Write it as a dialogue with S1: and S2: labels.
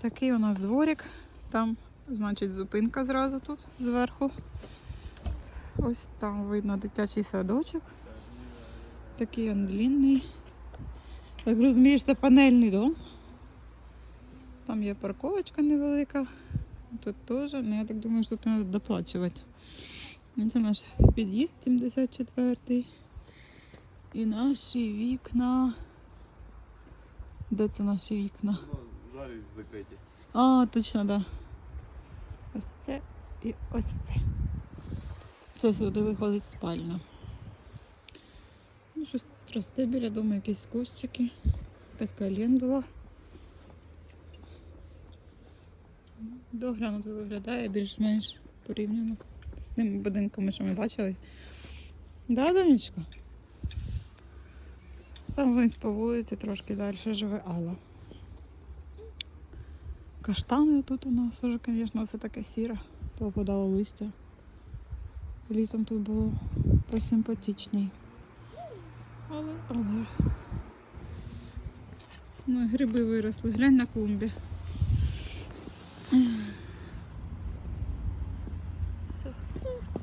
S1: Такий у нас дворик. Там, значить, зупинка зразу тут зверху. Ось там видно дитячий садочок. Такий він длинний. Так розумієш, це панельний дом. Там є парковочка невелика. Тут теж, ну я так думаю, що тут треба доплачувати. Ну, Це наш під'їзд 74-й. І наші вікна. Де це наші вікна?
S2: Ну, закриті.
S1: А, точно, да. Ось це і ось це. Це сюди виходить спальня. Ну, щось тут росте біля дому, якісь кущики, якась календула. Доглянуто виглядає більш-менш порівняно з тими будинками, що ми бачили. Да, донечка? Там вниз по вулиці трошки далі живе Алла. Каштани тут у нас уже, звісно, все таке сіре, попадало листя. Літом тут було посимпатичний. Але, але. Ну, гриби виросли. Глянь на клумбі. Все.